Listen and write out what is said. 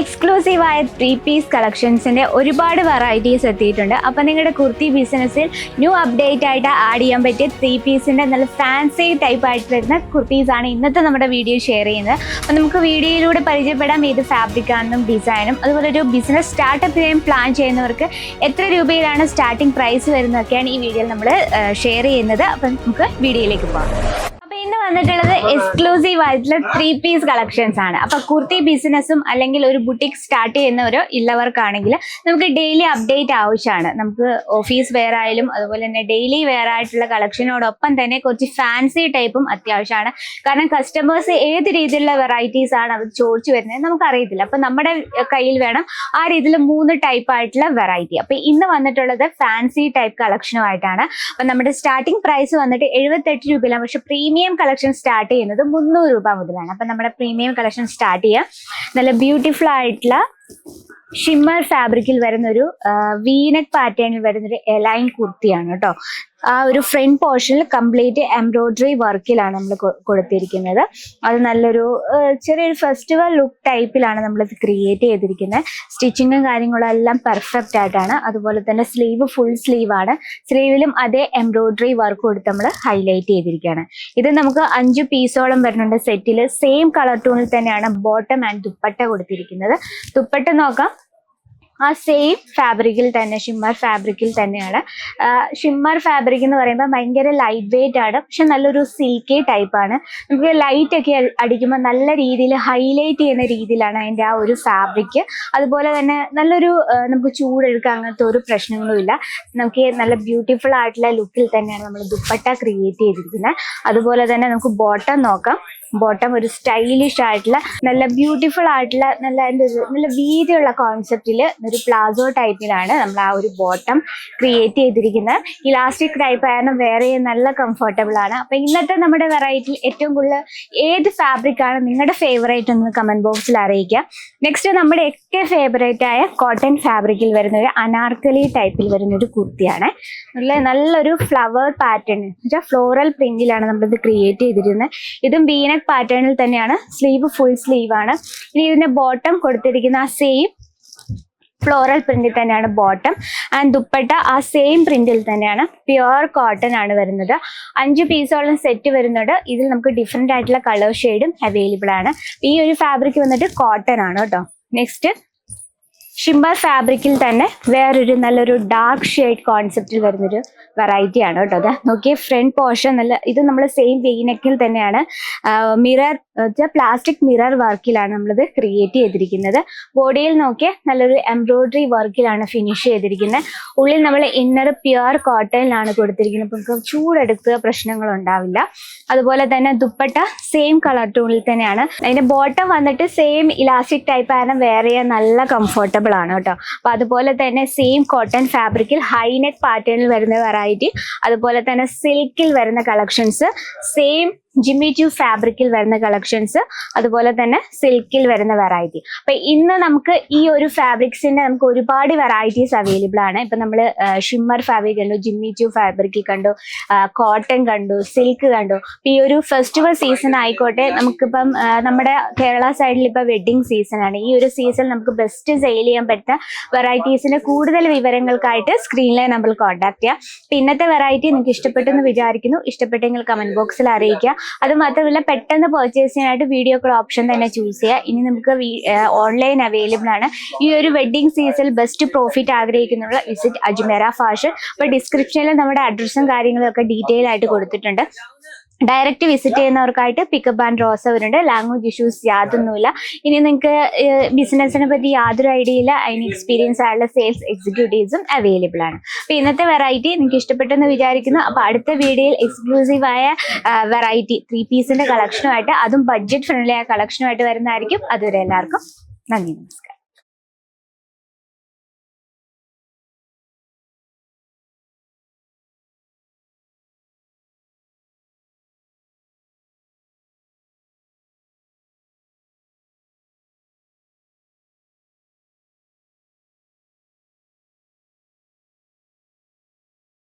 എക്സ്ക്ലൂസീവായ three piece കളക്ഷൻസിന്റെ ഒരുപാട് varieties എത്തിയിട്ടുണ്ട്. അപ്പോൾ നിങ്ങളുടെ കുർത്തി ബിസിനസ്സിൽ ന്യൂ അപ്ഡേറ്റ് ആയിട്ട് ആഡ് ചെയ്യാൻ പറ്റിയ ത്രീ പീസിന്റെ നല്ല ഫാൻസി ടൈപ്പ് ആയിട്ട് വരുന്ന കുർത്തീസ് ആണ് ഇന്നത്തെ നമ്മുടെ വീഡിയോ ഷെയർ ചെയ്യുന്നത്. അപ്പോൾ നമുക്ക് വീഡിയോയിലൂടെ പരിചയപ്പെടാം. ഏത് ഫാബ്രിക് ആണെന്നും ഡിസൈനും അതുപോലെ ഒരു ബിസിനസ് സ്റ്റാർട്ടപ്പ് ചെയ്യാൻ പ്ലാൻ ചെയ്യുന്നവർക്ക് എത്ര രൂപയിലാണ് സ്റ്റാർട്ടിംഗ് പ്രൈസ് വരുന്നതൊക്കെയാണ് ഈ വീഡിയോയിൽ നമ്മൾ ഷെയർ ചെയ്യുന്നത്. അപ്പം നമുക്ക് വീഡിയോയിലേക്ക് പോകാം. വന്നിട്ടുള്ളത് എക്സ്ക്ലൂസീവ് ആയിട്ടുള്ള ത്രീ പീസ് കളക്ഷൻസ് ആണ്. അപ്പൊ കുർത്തി ബിസിനസ്സും അല്ലെങ്കിൽ ഒരു ബുട്ടിക് സ്റ്റാർട്ട് ചെയ്യുന്നവരോ ഉള്ളവർക്കാണെങ്കിൽ നമുക്ക് ഡെയിലി അപ്ഡേറ്റ് ആവശ്യമാണ്. നമുക്ക് ഓഫീസ് വെയർ ആയാലും അതുപോലെ തന്നെ ഡെയിലി വെയർ ആയിട്ടുള്ള കളക്ഷനോടൊപ്പം തന്നെ കുറച്ച് ഫാൻസി ടൈപ്പും അത്യാവശ്യമാണ്. കാരണം കസ്റ്റമേഴ്സ് ഏത് രീതിയിലുള്ള വെറൈറ്റീസ് ആണ് അവർ ചോദിച്ചു വരുന്നത് നമുക്ക് അറിയത്തില്ല അപ്പൊ നമ്മുടെ കയ്യിൽ വേണം ആ രീതിയിൽ മൂന്ന് ടൈപ്പ് ആയിട്ടുള്ള വെറൈറ്റി അപ്പൊ ഇന്ന് വന്നിട്ടുള്ളത് ഫാൻസി ടൈപ്പ് കളക്ഷനുമായിട്ടാണ് അപ്പൊ നമ്മുടെ സ്റ്റാർട്ടിംഗ് പ്രൈസ് വന്നിട്ട് എഴുപത്തെട്ട് രൂപയിലാണ്. പക്ഷെ പ്രീമിയം സ്റ്റാർട്ട് ചെയ്യുന്നത് മുന്നൂറ് രൂപ മുതലാണ്. അപ്പൊ നമ്മുടെ പ്രീമിയം കളക്ഷൻ സ്റ്റാർട്ട് ചെയ്യാം. നല്ല ബ്യൂട്ടിഫുൾ ആയിട്ടുള്ള ഷിമ്മർ ഫാബ്രിക്കിൽ വരുന്ന ഒരു വീനക് പാറ്റേണിൽ വരുന്ന ഒരു എലൈൻ കുർത്തിയാണ് കേട്ടോ. ആ ഒരു ഫ്രണ്ട് പോർഷനിൽ കംപ്ലീറ്റ് എംബ്രോയിഡറി വർക്കിലാണ് നമ്മൾ കൊടുത്തിരിക്കുന്നത്. അത് നല്ലൊരു ചെറിയൊരു ഫെസ്റ്റിവൽ ലുക്ക് ടൈപ്പിലാണ് നമ്മളിത് ക്രിയേറ്റ് ചെയ്തിരിക്കുന്നത് സ്റ്റിച്ചിങ്ങും കാര്യങ്ങളും എല്ലാം പെർഫെക്റ്റ് ആയിട്ടാണ്. അതുപോലെ തന്നെ സ്ലീവ് ഫുൾ സ്ലീവ് ആണ് സ്ലീവിലും അതേ എംബ്രോയിഡറി വർക്ക് കൊടുത്ത് നമ്മൾ ഹൈലൈറ്റ് ചെയ്തിരിക്കുകയാണ്. ഇത് നമുക്ക് അഞ്ച് പീസോളം വരുന്നുണ്ട് സെറ്റിൽ സെയിം കളർ ടൂണിൽ തന്നെയാണ് ബോട്ടം ആൻഡ് ദുപ്പട്ട കൊടുത്തിരിക്കുന്നത്. ദുപ്പട്ട നോക്കാം. ആ സെയിം ഫാബ്രിക്കിൽ തന്നെ ഷിമ്മർ ഫാബ്രിക്കിൽ തന്നെയാണ്. ഷിമ്മർ ഫാബ്രിക് എന്ന് പറയുമ്പോൾ ഭയങ്കര ലൈറ്റ് വെയിറ്റ് ആണ് പക്ഷെ നല്ലൊരു സിൽക്കി ടൈപ്പ് ആണ്. നമുക്ക് ലൈറ്റ് ഒക്കെ അടിക്കുമ്പോൾ നല്ല രീതിയിൽ ഹൈലൈറ്റ് ചെയ്യുന്ന രീതിയിലാണ് അതിന്റെ ആ ഒരു ഫാബ്രിക് അതുപോലെ തന്നെ നല്ലൊരു നമുക്ക് ചൂടെടുക്കുക അങ്ങനത്തെ ഒരു പ്രശ്നങ്ങളുമില്ല നമുക്ക് നല്ല ബ്യൂട്ടിഫുൾ ആയിട്ടുള്ള ലുക്കിൽ തന്നെയാണ് നമ്മൾ ദുപ്പട്ട ക്രിയേറ്റ് ചെയ്തിരിക്കുന്നത്. അതുപോലെ തന്നെ നമുക്ക് ബോട്ടം നോക്കാം. ബോട്ടം ഒരു സ്റ്റൈലിഷ് ആയിട്ടുള്ള നല്ല ബ്യൂട്ടിഫുൾ ആയിട്ടുള്ള നല്ല എന്താ നല്ല വീതിയുള്ള കോൺസെപ്റ്റിൽ ഒരു പ്ലാസോ ടൈപ്പിലാണ് നമ്മൾ ആ ഒരു ബോട്ടം ക്രിയേറ്റ് ചെയ്തിരിക്കുന്നത്. ഇലാസ്റ്റിക് ടൈപ്പ് ആയാലും വേറെ നല്ല കംഫർട്ടബിൾ ആണ്. അപ്പൊ ഇന്നത്തെ നമ്മുടെ വെറൈറ്റിയിൽ ഏറ്റവും കൂടുതൽ ഏത് ഫാബ്രിക് ആണ് നിങ്ങളുടെ ഫേവറേറ്റ് എന്ന് കമന്റ് ബോക്സിൽ അറിയിക്കുക. നെക്സ്റ്റ് നമ്മുടെ ഒക്കെ ഫേവറേറ്റ് ആയ കോട്ടൺ ഫാബ്രിക്കിൽ വരുന്ന ഒരു അനാർക്കലി ടൈപ്പിൽ വരുന്ന ഒരു കുർത്തിയാണ്. നല്ല നല്ലൊരു ഫ്ലവർ പാറ്റേൺ ഫ്ലോറൽ പ്രിന്റിലാണ് നമ്മളിത് ക്രിയേറ്റ് ചെയ്തിരുന്നത് ഇതും പാറ്റേണിൽ തന്നെയാണ് സ്ലീവ് ഫുൾ സ്ലീവ് ആണ്. ഇനി ഇതിന്റെ ബോട്ടം കൊടുത്തിരിക്കുന്ന ആ സെയിം ഫ്ലോറൽ പ്രിന്റിൽ തന്നെയാണ് ബോട്ടം ആൻഡ് ദുപ്പട്ട ആ സെയിം പ്രിന്റിൽ തന്നെയാണ് പ്യുവർ കോട്ടൺ ആണ് വരുന്നത്. അഞ്ച് പീസോളം സെറ്റ് വരുന്നുണ്ട്. ഇതിൽ നമുക്ക് ഡിഫറെന്റ് ആയിട്ടുള്ള കളർ ഷെയ്ഡും അവൈലബിൾ ആണ്. ഈ ഒരു ഫാബ്രിക് വന്നിട്ട് കോട്ടൺ ആണ് കേട്ടോ. നെക്സ്റ്റ് ഷിമ്മർ ഫാബ്രിക്കിൽ തന്നെ വേറൊരു നല്ലൊരു ഡാർക്ക് ഷെയ്ഡ് കോൺസെപ്റ്റിൽ വരുന്നൊരു വെറൈറ്റി ആണ് കേട്ടോ അത്. നോക്കിയേ ഫ്രണ്ട് പോർഷൻ നല്ല ഇത് നമ്മൾ സെയിം വെയിനക്കിൽ തന്നെയാണ് മിറർ പ്ലാസ്റ്റിക് മിറർ വർക്കിലാണ് നമ്മളിത് ക്രിയേറ്റ് ചെയ്തിരിക്കുന്നത്. ബോഡിയിൽ നോക്കിയേ നല്ലൊരു എംബ്രോയിഡറി വർക്കിലാണ് ഫിനിഷ് ചെയ്തിരിക്കുന്നത് ഉള്ളിൽ നമ്മൾ ഇന്നർ പ്യുവർ കോട്ടണിലാണ് കൊടുത്തിരിക്കുന്നത് അപ്പം നമുക്ക് ചൂടെടുക്കുക പ്രശ്നങ്ങൾ ഉണ്ടാവില്ല അതുപോലെ തന്നെ ദുപ്പട്ട സെയിം കളർ ടൂണിൽ തന്നെയാണ്. അതിന്റെ ബോട്ടം വന്നിട്ട് സെയിം ഇലാസ്റ്റിക് ടൈപ്പ് ആയാലും വേറെ നല്ല കംഫർട്ടബിൾ ആണ് കേട്ടോ. അപ്പൊ അതുപോലെ തന്നെ സെയിം കോട്ടൺ ഫാബ്രിക്കിൽ ഹൈനെക് പാറ്റേണിൽ വരുന്ന വെറൈറ്റി അതുപോലെ തന്നെ സിൽക്കിൽ വരുന്ന കളക്ഷൻസ് സെയിം ജിമ്മി ടു ഫാബ്രിക്കിൽ വരുന്ന കളക്ഷൻസ് അതുപോലെ തന്നെ സിൽക്കിൽ വരുന്ന വെറൈറ്റി അപ്പൊ ഇന്ന് നമുക്ക് ഈ ഒരു ഫാബ്രിക്സിന്റെ നമുക്ക് ഒരുപാട് വെറൈറ്റീസ് അവൈലബിൾ ആണ്. ഇപ്പൊ നമ്മൾ ഷിമ്മർ ഫാബ്രിക് കണ്ടു ജിമ്മി ടു ഫാബ്രിക്കിൽ കണ്ടു കോട്ടൺ കണ്ടു സിൽക്ക് കണ്ടു. ഈ ഒരു ഫെസ്റ്റിവൽ സീസൺ ആയിക്കോട്ടെ നമുക്കിപ്പം നമ്മുടെ കേരള സൈഡിൽ ഇപ്പൊ വെഡിങ് സീസൺ ആണ്. ഈ ഒരു സീസൺ നമുക്ക് ബെസ്റ്റ് സെയിൽ ചെയ്യാൻ പറ്റുന്ന വെറൈറ്റീസിന്റെ കൂടുതൽ വിവരങ്ങൾക്കായിട്ട് സ്ക്രീനിലെ നമ്മൾ കോൺടാക്ട് ചെയ്യാം. ഇന്നത്തെ വെറൈറ്റി നിങ്ങൾക്ക് ഇഷ്ടപ്പെട്ടെന്ന് വിചാരിക്കുന്നു. ഇഷ്ടപ്പെട്ടെങ്കിൽ കമന്റ് ബോക്സിൽ അറിയിക്കുക. അത് മാത്രമല്ല പെട്ടെന്ന് പർച്ചേസ് ചെയ്യാനായിട്ട് വീഡിയോ കോൾ ഓപ്ഷൻ തന്നെ ചൂസ് ചെയ്യുക. ഇനി നമുക്ക് ഓൺലൈൻ അവൈലബിൾ ആണ്. ഈ ഒരു വെഡിങ് സീസണിൽ ബെസ്റ്റ് പ്രോഫിറ്റ് ആഗ്രഹിക്കുന്നുള്ള വിസിറ്റ് അജ്മേര ഫാഷൻ അപ്പോൾ ഡിസ്ക്രിപ്ഷനിൽ നമ്മുടെ അഡ്രസ്സും കാര്യങ്ങളും ഒക്കെ ഡീറ്റെയിൽ ആയിട്ട് കൊടുത്തിട്ടുണ്ട്. ഡയറക്റ്റ് വിസിറ്റ് ചെയ്യുന്നവർക്കായിട്ട് പിക്കപ്പ് ആൻഡ് റോസ് അവരുണ്ട്. ലാംഗ്വേജ് ഇഷ്യൂസ് യാതൊന്നുമില്ല. ഇനി നിങ്ങൾക്ക് ബിസിനസ്സിനെ പറ്റി യാതൊരു ഐഡിയ ഇല്ല. അതിന് എക്സ്പീരിയൻസ് ആയുള്ള സെയിൽസ് എക്സിക്യൂട്ടീവ്സും അവൈലബിൾ ആണ്. അപ്പോൾ ഇന്നത്തെ വെറൈറ്റി നിങ്ങൾക്ക് ഇഷ്ടപ്പെട്ടെന്ന് വിചാരിക്കുന്നു. അപ്പോൾ അടുത്ത വീഡിയോയിൽ എക്സ്ക്ലൂസീവ് ആയ വെറൈറ്റി ത്രീ പീസിന്റെ കളക്ഷനുമായിട്ട് അതും ബഡ്ജറ്റ് ഫ്രണ്ട്ലി ആയ കളക്ഷനുമായിട്ട് വരുന്നതായിരിക്കും. അതുവരെ എല്ലാവർക്കും നന്ദി നമസ്കാരം.